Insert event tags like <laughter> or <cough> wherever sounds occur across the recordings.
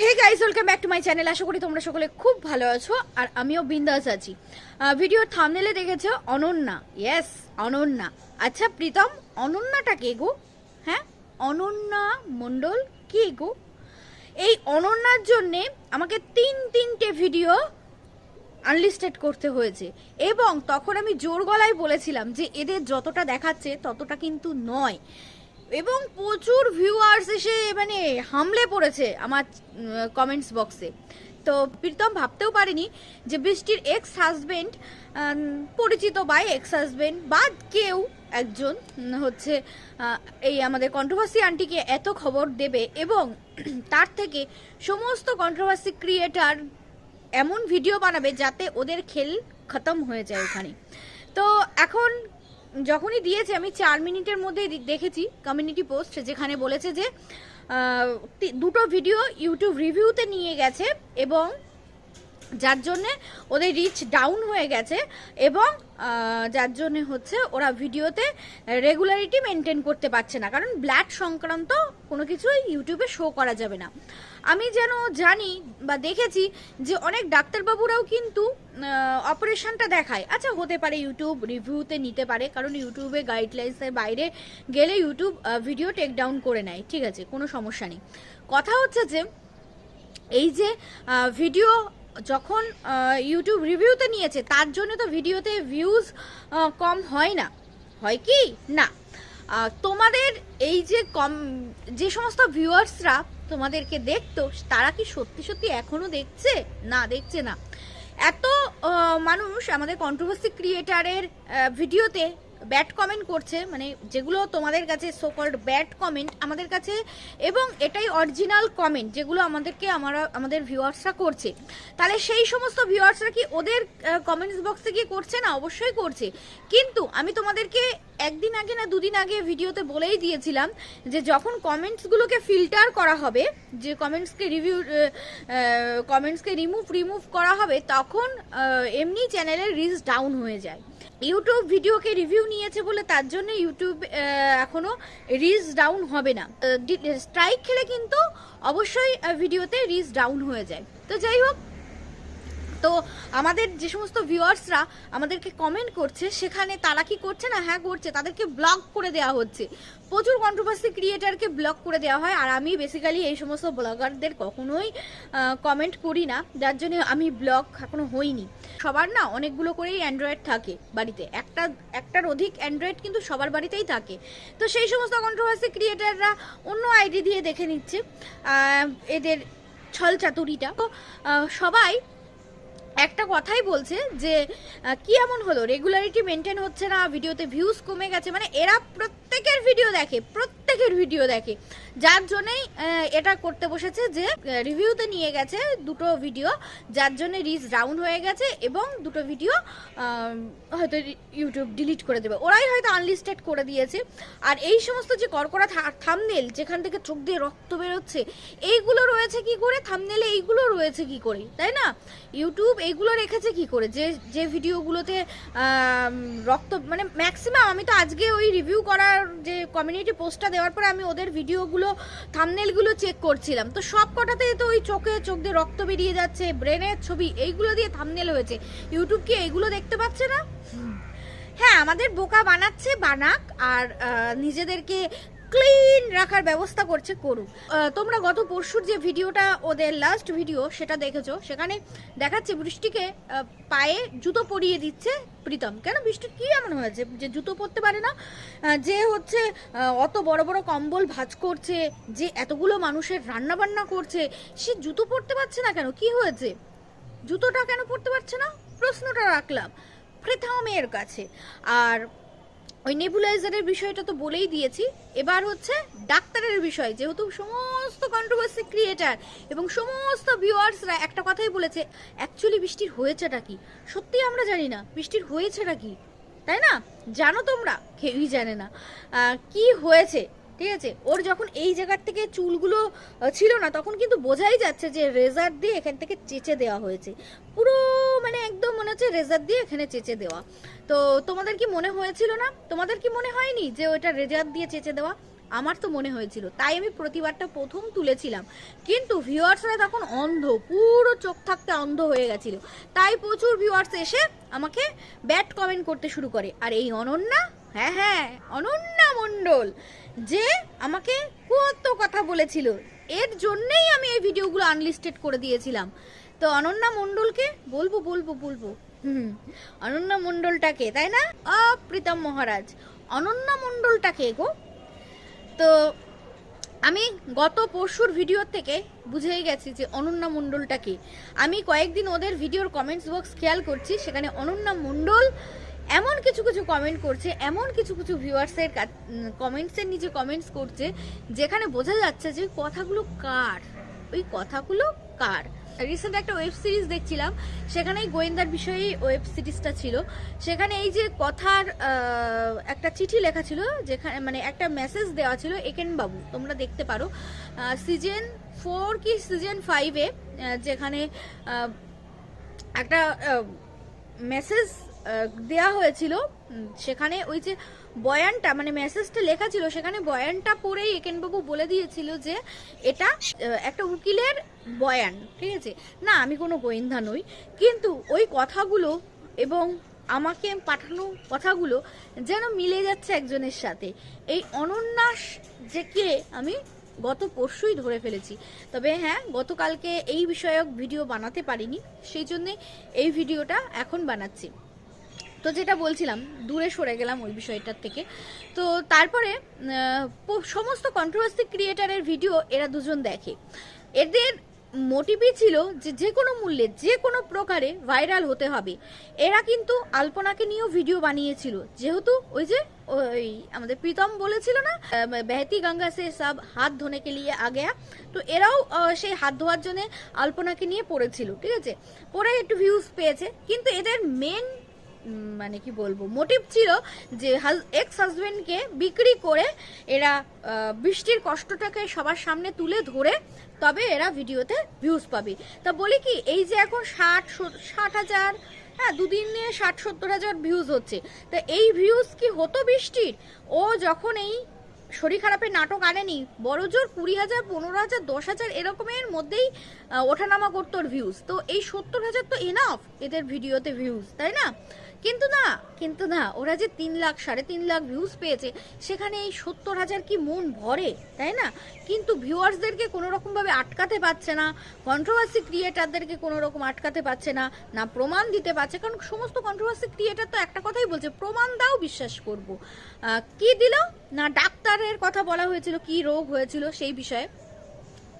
Hey guys welcome back to my channel আশা করি তোমরা সকলে খুব ভালো আছো, আর আমিও বিন্দাস আছি। ভিডিওর থামনেলে দেখেছ অনন্যা। ইয়েস অনন্যা। আচ্ছা প্রীতম, অনন্যাটা কে গো? হ্যাঁ অনন্যা মণ্ডল কে গো? এই অনন্যার জন্যে আমাকে তিন তিনটে ভিডিও আনলিস্টেড করতে হয়েছে। এবং তখন আমি জোর গলায় বলেছিলাম যে এদের যতটা দেখাচ্ছে ততটা কিন্তু নয়। এবং প্রচুর ভিউয়ার্স এসে মানে হামলে পড়েছে আমার কমেন্টস বক্সে তো প্রীতম, ভাবতেও পারিনি যে বৃষ্টির এক্স হাজবেন্ড পরিচিত বাই এক্স হাজবেন্ড বা কেউ একজন হচ্ছে এই আমাদের কন্ট্রোভার্সি আন্টিকে এত খবর দেবে এবং <clears throat> তার থেকে সমস্ত কন্ট্রোভার্সি ক্রিয়েটার এমন ভিডিও বানাবে যাতে ওদের খেল খতম হয়ে যায় ওখানে। তো এখন যখনই দিয়েছে, আমি চার মিনিটের মধ্যে দেখেছি কমিউনিটি পোস্ট যেখানে বলেছে যে দুটো ভিডিও ইউটিউব রিভিউতে নিয়ে গেছে এবং যার জন্যে ওদের রিচ ডাউন হয়ে গেছে এবং যার জন্যে হচ্ছে ওরা ভিডিওতে রেগুলারিটি মেনটেন করতে পারছে না। কারণ ব্ল্যাড সংক্রান্ত কোনো কিছুই ইউটিউবে শো করা যাবে না। আমি যেন জানি বা দেখেছি যে অনেক ডাক্তারবাবুরাও কিন্তু অপারেশনটা দেখায়। আচ্ছা হতে পারে ইউটিউব রিভিউতে নিতে পারে, কারণ ইউটিউবে গাইডলাইন্সের বাইরে গেলে ইউটিউব ভিডিও টেক ডাউন করে নেয়। ঠিক আছে, কোনো সমস্যা নেই। কথা হচ্ছে যে, এই যে ভিডিও যখন ইউটিউব রিভিউতে নিয়েছে, তার জন্য তো ভিডিওতে ভিউজ কম হয় না। হয় কি? না। তোমাদের এই যে কম, যে সমস্ত ভিউয়ার্সরা তোমাদেরকে দেখতো, তারা কি সত্যি সত্যি এখনও দেখছে? না দেখছে না। এত মানুষ আমাদের কন্ট্রোভার্সি ক্রিয়েটারের ভিডিওতে ব্যাড কমেন্ট করছে মানে যেগুলো তোমাদের কাছে সোকল্ড ব্যাড কমেন্ট আমাদের কাছে এবং এটাই অরিজিনাল কমেন্ট যেগুলো আমাদেরকে, আমরা, আমাদের ভিউয়ার্সরা করছে। তাহলে সেই সমস্ত ভিউয়ার্সরা কি ওদের কমেন্টস বক্সে গিয়ে করছে? না, অবশ্যই করছে। কিন্তু আমি তোমাদেরকে একদিন আগে না দুদিন আগে ভিডিওতে বলেই দিয়েছিলাম যে যখন কমেন্টসগুলোকে ফিল্টার করা হবে, যে কমেন্টসকে রিভিউ কমেন্টসকে রিমুভ রিমুভ করা হবে, তখন এমনি চ্যানেলের রিচ ডাউন হয়ে যায়। ইউটিউব ভিডিওকে রিভিউ নিয়েছে বলে তার জন্য ইউটিউব এখনও রিচ ডাউন হবে না। স্ট্রাইক খেলে কিন্তু অবশ্যই ভিডিওতে রিচ ডাউন হয়ে যায়। তো যাই হোক তো আমাদের যে সমস্ত ভিউয়ার্সরা আমাদেরকে কমেন্ট করছে, সেখানে তারা কি করছে না? হ্যাঁ করছে। তাদেরকে ব্লক করে দেওয়া হচ্ছে। প্রচুর কন্ট্রোভার্সি ক্রিয়েটারকে ব্লক করে দেওয়া হয়। আর আমি বেসিক্যালি এই সমস্ত ব্লগারদের কখনোই কমেন্ট করি না। যার জন্য আমি ব্লক এখনও হইনি। সবার না অনেকগুলো করেই অ্যান্ড্রয়েড থাকে বাড়িতে। একটা, একটার অধিক অ্যান্ড্রয়েড কিন্তু সবার বাড়িতেই থাকে। তো সেই সমস্ত কন্ট্রোভার্সি ক্রিয়েটাররা অন্য আইডি দিয়ে দেখে নিচ্ছে এদের ছল চাতুরিটা তো সবাই একটা কথাই বলছে যে কি এমন হলো? রেগুলারিটি মেনটেন হচ্ছে না ভিডিওতে ভিউজ কমে গেছে মানে এরা প্রত্যেকের ভিডিও দেখে প্রত্যেকের ভিডিও দেখে। যার জন্যই এটা করতে বসেছে যে রিভিউতে নিয়ে গেছে দুটো ভিডিও, যার জন্য রিচ ডাউন হয়ে গেছে এবং দুটো ভিডিও হয়তো ইউটিউব ডিলিট করে দেবে। ওরাই হয়তো আনলিস্টেড করে দিয়েছে। আর এই সমস্ত যে কড়কড়া থামনেল যেখান থেকে চোখ দিয়ে রক্ত বেরোচ্ছে, এইগুলো রয়েছে কি করে? থামনেলে এইগুলো রয়েছে কি করে? তাই না? ইউটিউব এইগুলো রেখেছে কি করে? যে যে ভিডিওগুলোতে রক্ত মানে ম্যাক্সিমাম আমি তো আজকে ওই রিভিউ করার যে কমিউনিটি পোস্টটা দেওয়ার পরে আমি ওদের ভিডিওগুলো থামনেলগুলো চেক করছিলাম। তো সব কটাতেই তো ওই চোখে চোখ দিয়ে রক্ত বেরিয়ে যাচ্ছে ব্রেনের ছবি, এইগুলো দিয়ে থামনেল হয়েছে। ইউটিউব কি এইগুলো দেখতে পাচ্ছে না? হ্যাঁ আমাদের বোকা বানাচ্ছে বানাক, আর নিজেদেরকে ক্লিন রাখার ব্যবস্থা করছে করুক। তোমরা গত পরশুর যে ভিডিওটা, ওদের লাস্ট ভিডিও সেটা দেখেছ? সেখানে দেখাচ্ছে বৃষ্টিকে পায়ে জুতো পরিয়ে দিচ্ছে প্রীতম। কেন? বৃষ্টির কি এমন হয়েছে যে জুতো পরতে পারে না? যে হচ্ছে অত বড় বড় কম্বল ভাজ করছে, যে এতগুলো মানুষের রান্না বান্না করছে, সে জুতো পরতে পারছে না কেন? কি হয়েছে? জুতোটা কেন পরতে পারছে না? প্রশ্নটা রাখলাম প্রথমের কাছে। আর ওই নেবুলাইজারের বিষয়টা তো বলেই দিয়েছি। এবার হচ্ছে ডাক্তারের বিষয়, যেহেতু সমস্ত কন্ট্রোভার্সি ক্রিয়েটার এবং সমস্ত ভিউয়ার্সরা একটা কথাই বলেছে অ্যাকচুয়ালি বৃষ্টির হয়েছেটা কি? সত্যি আমরা জানি না, বৃষ্টির হয়েছেটা কি? তাই না? জানো তোমরা, কেউই জানে না। কি হয়েছে? ঠিক আছে? ওর যখন এই জায়গার থেকে চুলগুলো ছিল না, তখন কিন্তু বোঝাই যাচ্ছে যে রেজার দিয়ে এখান থেকে চেঁচে দেওয়া হয়েছে। পুরো মানে একদম মনে হচ্ছে রেজার দিয়ে এখানে চেঁচে দেওয়া। তো তোমাদের কি মনে হয়েছিল না? তোমাদের কি মনে হয়নি যে ওটা রেজার দিয়ে চেঁচে দেওয়া? আমার তো মনে হয়েছিল, তাই আমি প্রতিবারটা প্রথম তুলেছিলাম। কিন্তু ভিউয়ার্সরা তখন অন্ধ, পুরো চোখ থাকতে অন্ধ হয়ে গেছিল। তাই প্রচুর ভিউয়ার্স এসে আমাকে ব্যাট কমেন্ট করতে শুরু করে। আর এই অনন্যা হ্যাঁ হ্যাঁ অনন্যা মণ্ডল, যে আমাকে কত কথা বলেছিল। এর জন্যেই আমি এই ভিডিওগুলো আনলিস্টেড করে দিয়েছিলাম। তো অনন্যা মণ্ডলকে বলব বলব বলব। হুম, অনন্যা মণ্ডলটাকে, তাই না? আ প্রীতম মহারাজ, অনন্যা মণ্ডলটাকে গো। তো আমি গত পরশুর ভিডিও থেকে বুঝেই গেছি যে অনন্যা মণ্ডলটাকে আমি কয়েকদিন ওদের ভিডিওর কমেন্টস বক্স খেয়াল করছি, সেখানে অনন্যা মণ্ডল এমন কিছু কিছু কমেন্ট করছে, এমন কিছু কিছু ভিউয়ার্সের কমেন্টসের নিচে কমেন্টস করছে, যেখানে বোঝা যাচ্ছে যে কথাগুলো কার? ওই কথাগুলো কার? রিসেন্ট একটা ওয়েব সিরিজ দেখছিলাম, সেখানেই গোয়েন্দার বিষয়েই ওয়েব সিরিজটা ছিল। সেখানে এই যে কথার একটা চিঠি লেখা ছিল, যেখানে মানে একটা মেসেজ দেওয়া ছিল, একেন বাবু, তোমরা দেখতে পারো। সিজন ফোর কি সিজন ফাইভে যেখানে একটা মেসেজ দেয়া হয়েছিল। সেখানে ওই যে বয়ানটা মানে মেসেজটা লেখা ছিল, সেখানে বয়ানটা পড়েই একেনবাবু বলে দিয়েছিল যে এটা একটা উকিলের বয়ান, ঠিক আছে? না, আমি কোনো গোয়েন্দা নই, কিন্তু ওই কথাগুলো এবং আমাকে পাঠানো কথাগুলো যেন মিলে যাচ্ছে একজনের সাথে। এই অনন্যাস যে কে, আমি গত পরশুই ধরে ফেলেছি। তবে হ্যাঁ গতকালকে এই বিষয়ক ভিডিও বানাতে পারিনি, সেই জন্যে এই ভিডিওটা এখন বানাচ্ছি। তো যেটা বলছিলাম, দূরে সরে গেলাম ওই বিষয়টার থেকে। তো তারপরে সমস্ত কন্ট্রোভার্সি ক্রিয়েটারের ভিডিও এরা দুজন দেখে। এদের মোটিভই ছিল যে যে কোনো মূল্যে, যে কোনো প্রকারে ভাইরাল হতে হবে। এরা কিন্তু আলপনাকে নিয়েও ভিডিও বানিয়েছিল। যেহেতু ওই যে, ওই আমাদের প্রীতম বলেছিল না বেহতি গঙ্গা সে সব হাত ধোনে কে লিয়ে আ গয়া। তো এরাও সেই হাত ধোয়ার জন্য আলপনাকে নিয়ে পড়েছিল, ঠিক আছে? পরে একটু ভিউজ পেয়েছে। কিন্তু এদের মেন মানে কি বলব মোটিভ ছিল যে এক্স হাজবেন্ডকে বিক্রি করে এরা বৃষ্টির কষ্টটাকে সবার সামনে তুলে ধরে তবে এরা ভিডিওতে ভিউজ পাবে। তা বলি কি, এই যে এখন ষাট ষাট হাজার হ্যাঁ দুদিনে ষাট সত্তর হাজার ভিউজ হচ্ছে, তা এই ভিউজ কি হতো বৃষ্টির? ও যখন এই শরীর খারাপের নাটক আনেনি, বড় জোর কুড়ি হাজার, পনেরো হাজার, দশ হাজার এরকমের মধ্যেই ওঠানামা করতো ভিউজ তো এই সত্তর হাজার তো এনাফ এদের ভিডিওতে ভিউজ তাই না? কিন্তু না কিন্তু না, ওরা যে তিন লাখ, সাড়ে তিন লাখ ভিউজ পেয়েছে, সেখানে এই সত্তর হাজার কি মন ভরে, তাই না? কিন্তু ভিউয়ার্সদেরকে কোনো রকমভাবে আটকাতে পারছে না কন্ট্রোভার্সি ক্রিয়েটারদেরকে কোনো রকম আটকাতে পারছে না না প্রমাণ দিতে পারছে, কারণ সমস্ত কন্ট্রোভার্সি ক্রিয়েটার তো একটা কথাই বলছে, প্রমাণ দাও বিশ্বাস করব। কি দিল? না ডাক্তারের কথা বলা হয়েছিল, কি রোগ হয়েছিল সেই বিষয়ে?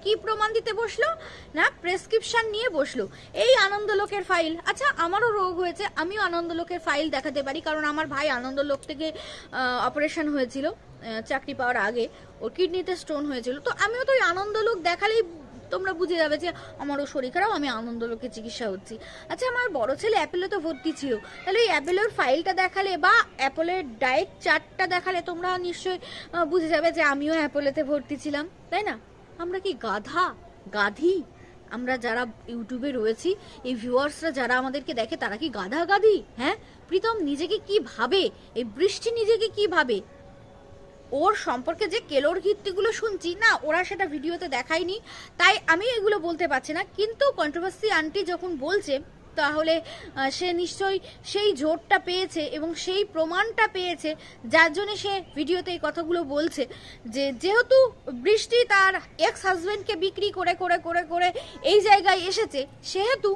কি প্রমাণ দিতে বসল? না প্রেসক্রিপশন নিয়ে বসল। এই আনন্দলোকের ফাইল আচ্ছা আমারও রোগ হয়েছে, আমিও আনন্দলোকের ফাইল দেখাতে পারি, কারণ আমার ভাই আনন্দলোক থেকে অপারেশন হয়েছিল চাকরি পাওয়ার আগে। ওর কিডনিতে স্টোন হয়েছিল। তো আমিও তো ওই আনন্দলোক দেখালেই তোমরা বুঝে যাবে যে আমারও শরীর খারাপ, আমি আনন্দলোকে চিকিৎসা হচ্ছি। আচ্ছা আমার বড় ছেলে অ্যাপেলে অ্যাপেলোতে ভর্তি ছিল। তাহলে ওই অ্যাপেলোর ফাইলটা দেখালে বা অ্যাপেলের ডায়েট চার্টটা দেখালে তোমরা নিশ্চয়ই বুঝে যাবে যে আমিও অ্যাপেলোতে ভর্তি ছিলাম, তাই না? আমরা কি গাধা? গাধি? আমরা যারা ইউটিউবে রয়েছি, এই ভিউয়ার্সরা যারা আমাদেরকে দেখে, তারা কি গাধা গাধি? হ্যাঁ? প্রীতম নিজেকে কি ভাবে? এই বৃষ্টি নিজেকে কি ভাবে? ওর সম্পর্কে যে কেলোর কীর্তিগুলো শুনছি, না, ওরা সেটা ভিডিওতে দেখায়নি। তাই আমি এগুলো বলতে পারছি না। কিন্তু কন্ট্রোভার্সি আন্টি যখন বলছে তাহলে সে নিশ্চয়ই সেই জোরটা পেয়েছে এবং সেই প্রমাণটা পেয়েছে, যার জন্য সে ভিডিওতে এই কথাগুলো বলছে যে, যেহেতু বৃষ্টি তার এক্স হাজবেন্ডকে বিক্রি করে করে করে করে এই জায়গায় এসেছে, সেহেতু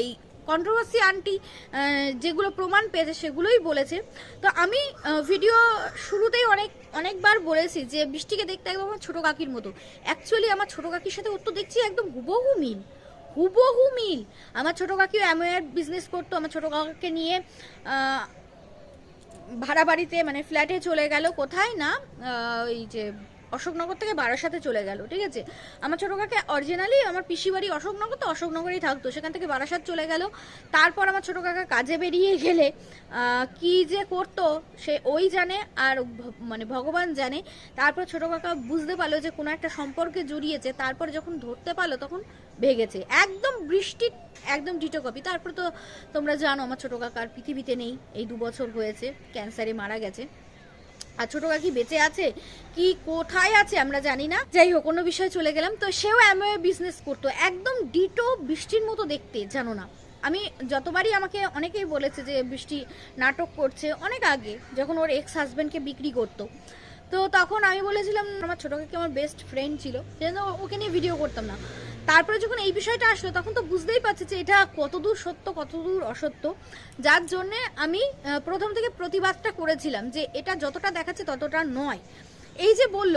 এই কন্ট্রোভার্সি আন্টি যেগুলো প্রমাণ পেয়েছে সেগুলোই বলেছে। তো আমি ভিডিও শুরুতেই অনেক, অনেকবার বলেছি যে, বৃষ্টিকে দেখতে একদম আমার ছোটো কাকির মতো। অ্যাকচুয়ালি আমার ছোটো কাকির সাথে ওর তো দেখছি একদম হুবহু মিল। হুবহু মিল। আমার ছোটো কাকিও অ্যামোয়ার বিজনেস করতো, আমার ছোটো কাকাকে নিয়ে ভাড়া বাড়িতে মানে ফ্ল্যাটে চলে গেল। কোথায় না ওই যে অশোকনগর থেকে বারাসাতে চলে গেল, ঠিক আছে? আমার ছোটো কাকে অরিজিনালি আমার পিসি বাড়ি অশোকনগর, তো অশোকনগরেই থাকতো, সেখান থেকে বারাসাত চলে গেল। তারপর আমার ছোটো কাকা কাজে বেরিয়ে গেলে কি যে করতো, সে ওই জানে আর মানে ভগবান জানে। তারপর ছোটো কাকা বুঝতে পারল যে কোনো একটা সম্পর্কে জড়িয়েছে, তারপর যখন ধরতে পারল তখন ভেগেছে। একদম বৃষ্টির একদম ডিটো কপি তারপর তো তোমরা জানো আমার ছোটো কাকার পৃথিবীতে নেই, এই দু বছর হয়েছে ক্যান্সারে মারা গেছে। আর ছোট কাকি বেঁচে আছে? কি কোথায় আছে আমরা জানি না। যাই হোক, অন্য বিষয়ে চলে গেলাম। তো সেও অ্যামওয়ে বিজনেস করতো। একদম ডিটো বৃষ্টির মতো দেখতে, জানো না। আমি যতবারই আমাকে অনেকেই বলেছে যে বৃষ্টি নাটক করছে, অনেক আগে যখন ওর এক্স হাজব্যান্ডকে বিক্রি করতো। তো তখন আমি বলেছিলাম, আমার ছোট কাকি আমার বেস্ট ফ্রেন্ড ছিল। সেজন্য ওকে নিয়ে ভিডিও করতাম না। তারপরে যখন এই বিষয়টা আসলো, তখন তো বুঝতেই পারছি যে এটা কতদূর সত্য, কতদূর অসত্য। যার জন্যে আমি প্রথম থেকে প্রতিবাদটা করেছিলাম যে এটা যতটা দেখাচ্ছে ততটা নয়। এই যে বলল,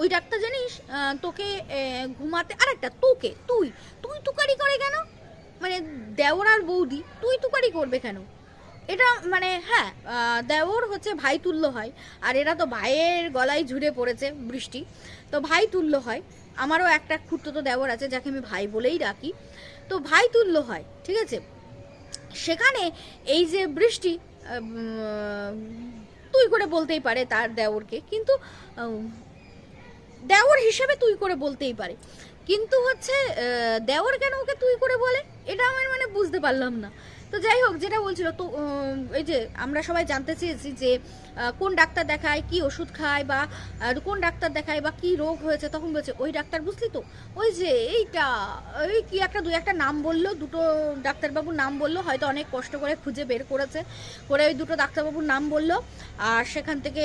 ওই ডাক্তার জানিস তোকে ঘুমাতে, আরেকটা, তোকে, তুই তুই তুকারি করে কেন? মানে দেওর আর বৌদি, তুই তুকারি করবে কেন? এটা মানে হ্যাঁ দেওর হচ্ছে ভাই তুল্য হয়, আর এরা তো ভাইয়ের গলায় ঝুড়ে পড়েছে বৃষ্টি। তো ভাই তুল্য হয় আমারও একটা খুঁড়তো দেওর আছে, যাকে আমি ভাই বলেই ডাকি। তো ভাই তুল্য হয়, ঠিক আছে? সেখানে এই যে বৃষ্টি তুই করে বলতেই পারে তার দেওরকে কিন্তু দেওর হিসেবে তুই করে বলতেই পারে। কিন্তু হচ্ছে দেওর কেন ওকে তুই করে বলে? এটা আমার মানে বুঝতে পারলাম না। তো যাই হোক, যেটা বলছিল, তো এই যে আমরা সবাই জানতে চেয়েছি যে কোন ডাক্তার দেখায়, কি ওষুধ খায় বা কোন ডাক্তার দেখায় বা কি রোগ হয়েছে, তখন বলছে, ওই ডাক্তার বুঝলি তো? ওই যে এইটা, ওই কি একটা, দুই একটা নাম বলল, দুটো ডাক্তারবাবুর নাম বলল, হয়তো অনেক কষ্ট করে খুঁজে বের করেছে, করে ওই দুটো ডাক্তারবাবুর নাম বলল, আর সেখান থেকে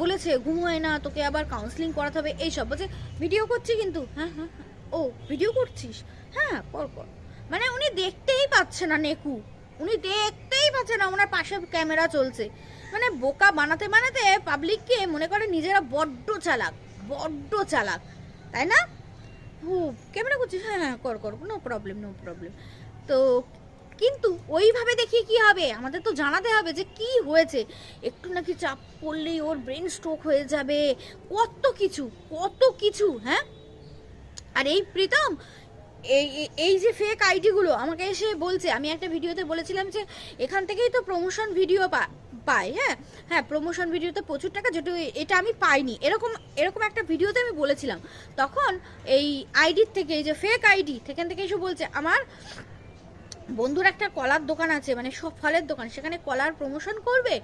বলেছে, ঘুমোয় না, তোকে আবার কাউন্সিলিং করাতে হবে, এইসব। বলছে, ভিডিও করছি কিন্তু? হ্যাঁ হ্যাঁ হ্যাঁ। ও, ভিডিও করছিস? হ্যাঁ কর কর মানে উনি দেখতেই পাচ্ছে না নেকু। উনি দেখতেই পাচ্ছে না ওনার পাশে ক্যামেরা চলছে। মানে বোকা বানাতে বানাতে পাবলিককে মনে করে নিজেরা বড্ড চালাক বড্ড চালাক। তাই না? ও ক্যামেরা করছিস? হ্যাঁ হ্যাঁ কর কর নো প্রবলেম নো প্রবলেম তো কিন্তু ওইভাবে দেখি কি হবে? আমাদের তো জানাতে হবে যে কি হয়েছে। একটু নাকি চাপ পড়লেই ওর ব্রেন স্ট্রোক হয়ে যাবে। কত কিছু কত কিছু হ্যাঁ? আর এই প্রীতম এই, এই- যে ফেক আইডিগুলো আমাকে এসে বলছে, আমি একটা ভিডিওতে বলেছিলাম যে এখান থেকেই তো প্রমোশন ভিডিও পা পাই হ্যাঁ? হ্যাঁ প্রমোশন ভিডিওতে প্রচুর টাকা যেটা এটা আমি পাইনি, এরকম এরকম একটা ভিডিওতে আমি বলেছিলাম। তখন এই আইডির থেকে, এই যে ফেক আইডি সেখান থেকে এসে বলছে, আমার বন্ধুর একটা কলার দোকান আছে মানে সব ফলের দোকান, সেখানে কলার প্রমোশন করবে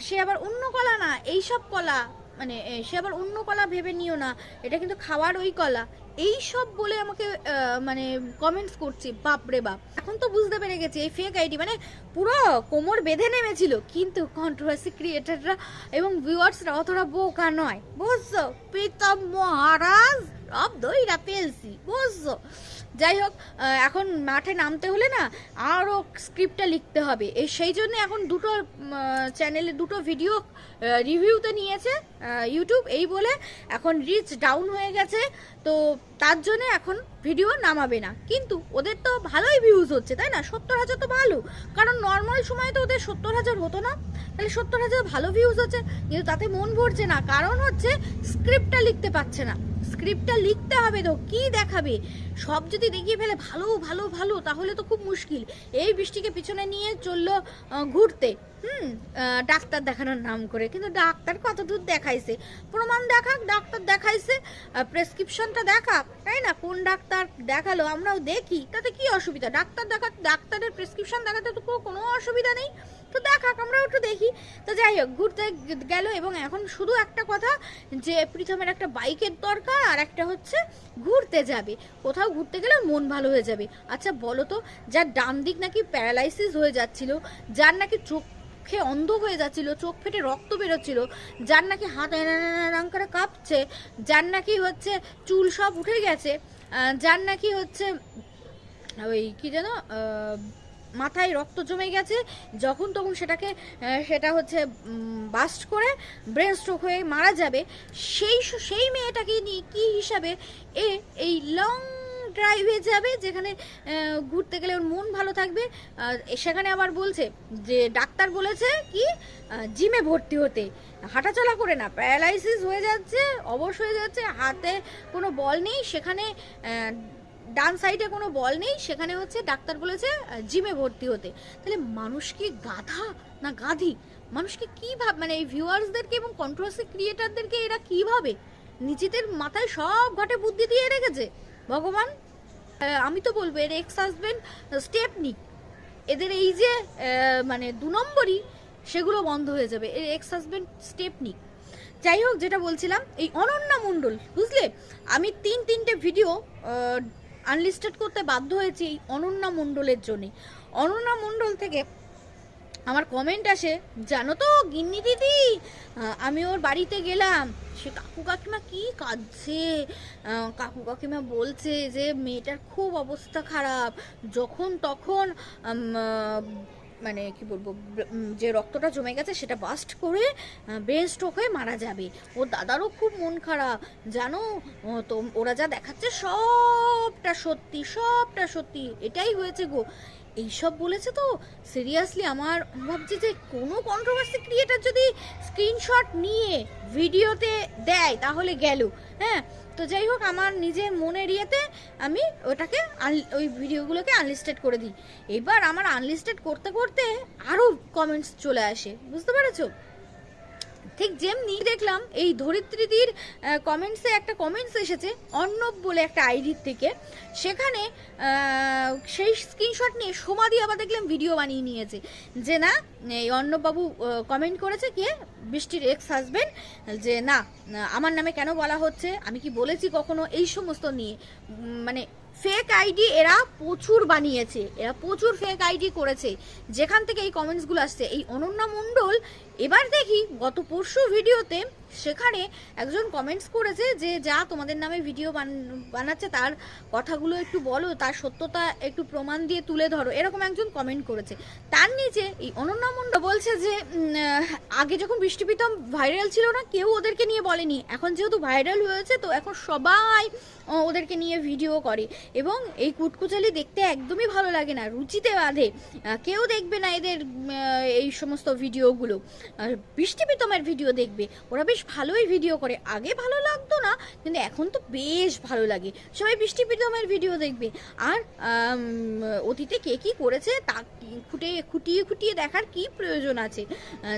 সে আবার অন্য কলা না, এই সব কলা মানে সে আবার অন্য কলা ভেবে নিও না, এটা কিন্তু খাওয়ার ওই কলা। এই সব বলে আমাকে মানে কমেন্টস করছে, বাপ রে বাপ। এখন তো বুঝতে পেরে গেছি, এই ফেক আইডি মানে পুরো কোমর বেঁধে নেমেছিল। কিন্তু কন্ট্রোভার্সি ক্রিয়েটাররা এবং ভিউয়ার্সরা অতটা বোকা নয়, বুঝছ? প্রীতম মহারাজ, সব দইরা পেলছি বুঝছ? যাই হোক এখন মাঠে নামতে হলে না আরও স্ক্রিপ্টটা লিখতে হবে। সেই জন্য এখন দুটো চ্যানেলে দুটো ভিডিও রিভিউতে নিয়েছে। ইউটিউব এই বলে এখন রিচ ডাউন হয়ে গেছে। তো তার জন্য এখন ভিডিও নামাবে না। কিন্তু ওদের তো ভালোই ভিউজ হচ্ছে, তাই না? সত্তর হাজার তো ভালো। কারণ নর্মাল সময় তো ওদের সত্তর হাজার হতো না। তাহলে সত্তর হাজার ভালো ভিউজ হচ্ছে। কিন্তু তাতে মন ভরছে না। কারণ হচ্ছে স্ক্রিপ্টটা লিখতে পারছে না। স্ক্রিপ্টটা লিখতে হবে তো, কি দেখাবে? সব যদি দেখিয়ে ফেলে ভালো ভালো ভালো, তাহলে তো খুব মুশকিল। এই বৃষ্টিকে পিছনে নিয়ে চলল ঘুরতে। হুম ডাক্তার দেখানোর নাম করে। কিন্তু ডাক্তার কত দূর দেখাইছে? প্রমাণ দেখাক, ডাক্তার দেখাইছে প্রেসক্রিপশনটা দেখাক তাই না? কোন ডাক্তার দেখাল, আমরাও দেখি, তাতে কি অসুবিধা? ডাক্তার দেখা, ডাক্তারের প্রেসক্রিপশন দেখাতে তো কোনো অসুবিধা নেই। তো দেখাক, আমরাও একটু দেখি। তো যাই হোক, ঘুরতে গেল এবং এখন শুধু একটা কথা, যে প্রথমের একটা বাইকের দরকার আর একটা হচ্ছে ঘুরতে যাবে। কোথাও ঘুরতে গেলে মন ভালো হয়ে যাবে। আচ্ছা বলো তো, যার ডান দিক নাকি প্যারালাইসিস হয়ে যাচ্ছিল, যার নাকি চোখ চোখে অন্ধ হয়ে যাচ্ছিল, চোখ ফেটে রক্ত বেরোচ্ছিল। যার নাকি হাত এরাং করে কাঁপছে, যার নাকি হচ্ছে চুল সব উঠে গেছে যার নাকি হচ্ছে ওই কি যেন মাথায় রক্ত জমে গেছে। যখন তখন সেটাকে সেটা হচ্ছে বাস্ট করে ব্রেন স্ট্রোক হয়ে মারা যাবে। সেই সেই মেয়েটাকে নিয়ে কি হিসাবে এ, এই লং ড্রাইভে যাবে, যেখানে ঘুরতে গেলে ওর মন ভালো থাকবে। সেখানে আবার বলছে যে, ডাক্তার বলেছে কি জিমে ভর্তি হতে। হাঁটাচলা করে না প্যারালাইসিস হয়ে যাচ্ছে, অবশ হয়ে যাচ্ছে, হাতে কোনো বল নেই, সেখানে ডান সাইডে কোনো বল নেই, সেখানে হচ্ছে ডাক্তার বলেছে জিমে ভর্তি হতে। তাহলে মানুষ কি গাধা না গাধি? মানুষকে কি ভাব মানে এই ভিউয়ার্সদেরকে এবং কন্ট্রোভার্সি ক্রিয়েটারদেরকে এরা কীভাবে নিজেদের মাথায় সব ঘটে বুদ্ধি দিয়ে রেখেছে। ভগবান? আমি তো বলব, এর এক্স হাজবেন্ড স্টেপ নিক এদের এই যে মানে দু নম্বরই, সেগুলো বন্ধ হয়ে যাবে। এর এক্স হাজবেন্ড স্টেপ নিক যাই হোক, যেটা বলছিলাম, এই অনন্যা মণ্ডল, বুঝলে? আমি তিন, তিনটে ভিডিও আনলিস্টেড করতে বাধ্য হয়েছি এই অনন্যা মণ্ডলের জন্যে। অনন্যা মণ্ডল থেকে আমার কমেন্ট আসে, জানো তো গিন্নি দিদি আমি ওর বাড়িতে গেলাম। সে কাকু কাকিমা কি কাঁদছে? কাকু কাকিমা বলছে যে, মেয়েটার খুব অবস্থা খারাপ। যখন তখন মানে কি বলব যে রক্তটা জমে গেছে সেটা বাস্ট করে ব্রেন স্ট্রোক হয়ে মারা যাবে। ওর দাদারও খুব মন খারাপ। জানো তো, ওরা যা দেখাচ্ছে সবটা সত্যি সবটা সত্যি। এটাই হয়েছে গো। এইসব বলেছে তো? সিরিয়াসলি আমার ভাবছি যে কোনো কন্ট্রোভার্সি ক্রিয়েটার যদি স্ক্রিনশট নিয়ে ভিডিওতে দেয়, তাহলে গেল। হ্যাঁ তো যাই হোক, আমার নিজের মনের ইয়েতে আমি ওটাকে ওই ভিডিওগুলোকে আনলিস্টেড করে দিই। এবার আমার আনলিস্টেড করতে করতে আরও কমেন্টস চলে আসে। বুঝতে পেরেছ? ঠিক যেমনি দেখলাম, এই ধরিত্রীদির কমেন্টসে একটা কমেন্টস এসেছে, অর্ণব বলে একটা আইডির থেকে। সেখানে সেই স্ক্রিনশট নিয়ে সমাধি আবার দেখলাম ভিডিও বানিয়ে নিয়েছে। যে না, এই অর্ণববাবু কমেন্ট করেছে কে, বৃষ্টির এক্স হাজবেন্ড যে না, আমার নামে কেন বলা হচ্ছে, আমি কি বলেছি কখনো, এই সমস্ত নিয়ে। মানে ফেক আইডি এরা প্রচুর বানিয়েছে, এরা প্রচুর ফেক আইডি করেছে। যেখান থেকে এই কমেন্টসগুলো আসছে, এই অনন্যা মণ্ডল এবার দেখি গত পরশু ভিডিওতে সেখানে একজন কমেন্টস করেছে যে, যা তোমাদের নামে ভিডিও বান- বানাচ্ছে, তার কথাগুলো একটু বলো, তার সত্যতা একটু প্রমাণ দিয়ে তুলে ধরো। এরকম একজন কমেন্ট করেছে। তার নিচে এই অনন্যা মণ্ডল বলছে যে আগে যখন বৃষ্টি ভাইরাল ছিল না, কেউ ওদেরকে নিয়ে বলেনি। এখন যেহেতু ভাইরাল হয়েছে, তো এখন সবাই ওদেরকে নিয়ে ভিডিও করে। এবং এই কুটকুচালি দেখতে একদমই ভালো লাগে না, রুচিতে বাঁধে। কেউ দেখবে না এদের এই সমস্ত ভিডিওগুলো বৃষ্টি প্রীতমের ভিডিও দেখবে। ওরা বেশ ভালোই ভিডিও করে। আগে ভালো লাগতো না, কিন্তু এখন তো বেশ ভালো লাগে। সবাই বৃষ্টি প্রীতমের ভিডিও দেখবে। আর অতীতে কে কি করেছে তা কি- খুঁটে, খুঁটিয়ে খুঁটিয়ে দেখার কি প্রয়োজন আছে?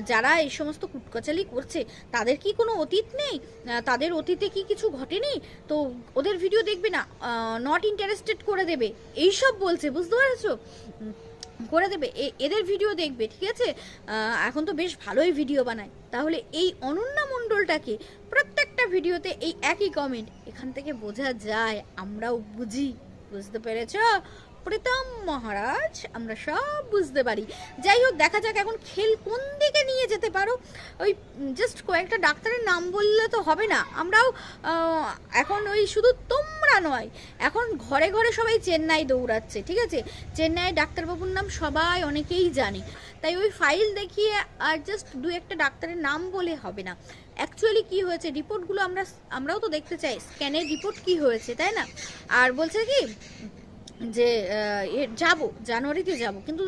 যারা এই সমস্ত কুটকাচালি করছে, তাদের কি কোনো অতীত নেই? তাদের অতীতে কি কিছু ঘটেনি? তো ওদের ভিডিও দেখবে না নট ইন্টারেস্টেড করে দেবে। এইসব বলছে, বুঝতে পারছ? করে দেবে এদের ভিডিও দেখবে, ঠিক আছে? এখন তো বেশ ভালোই ভিডিও বানায়। তাহলে এই অনন্যা মণ্ডলটাকে প্রত্যেকটা ভিডিওতে এই একই কমেন্ট এখান থেকে বোঝা যায়, আমরাও বুঝি, বুঝতে পেরেছ? প্রীতম মহারাজ, আমরা সব বুঝতে পারি। যাই হোক, দেখা যাক এখন খেল কোন দিকে নিয়ে যেতে পারো। ওই জাস্ট কয়েকটা ডাক্তারের নাম বললে তো হবে না। আমরাও এখন ওই শুধু তোমরা নয়, এখন ঘরে ঘরে সবাই চেন্নাই দৌড়াচ্ছে, ঠিক আছে? চেন্নাইয়ের ডাক্তারবাবুর নাম সবাই অনেকেই জানে। তাই ওই ফাইল দেখিয়ে আর জাস্ট দু একটা ডাক্তারের নাম বলে হবে না। অ্যাকচুয়ালি কি হয়েছে? রিপোর্টগুলো আমরা, আমরাও তো দেখতে চাই। স্ক্যানের রিপোর্ট কি হয়েছে, তাই না? আর বলছে কি যে যাব, জানুয়ারিতে যাব, কিন্তু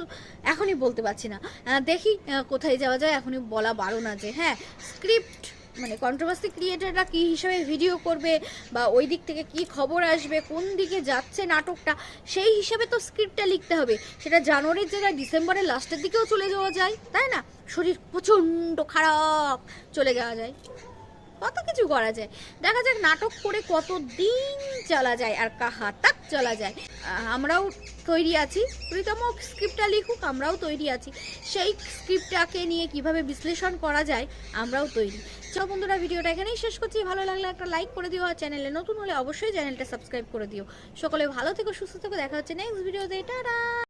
এখনই বলতে পারছি না। দেখি কোথায় যাওয়া যায়, এখনই বলা বারণ আছে হ্যাঁ স্ক্রিপ্ট মানে কন্ট্রোভার্সি ক্রিয়েটাররা কী হিসাবে ভিডিও করবে, বা ওই দিক থেকে কি খবর আসবে, কোন দিকে যাচ্ছে নাটকটা, সেই হিসাবে তো স্ক্রিপ্টটা লিখতে হবে। সেটা জানুয়ারির জায়গায় ডিসেম্বরের লাস্টের দিকেও চলে যাওয়া যায়, তাই না? শরীর প্রচণ্ড খারাপ, চলে যাওয়া যায়। কত কিছু করা যায়। দেখা যাক নাটক করে কত দিন চলা যায় আর কাহা তাক চলা যায়। আমরাও তৈরি আছি। প্রীতম স্ক্রিপ্টটা লিখুক, আমরাও তৈরি আছি। সেই স্ক্রিপ্টটাকে নিয়ে কীভাবে বিশ্লেষণ করা যায়, আমরাও তৈরি। চলো বন্ধুরা, ভিডিওটা এখানেই শেষ করছি। ভালো লাগলে একটা লাইক করে দিও আর চ্যানেলে নতুন হলে অবশ্যই চ্যানেলটা সাবস্ক্রাইব করে দিও। সকলে ভালো থেকো, সুস্থ থেকো। দেখা হচ্ছে নেক্সট ভিডিওতে টাটা!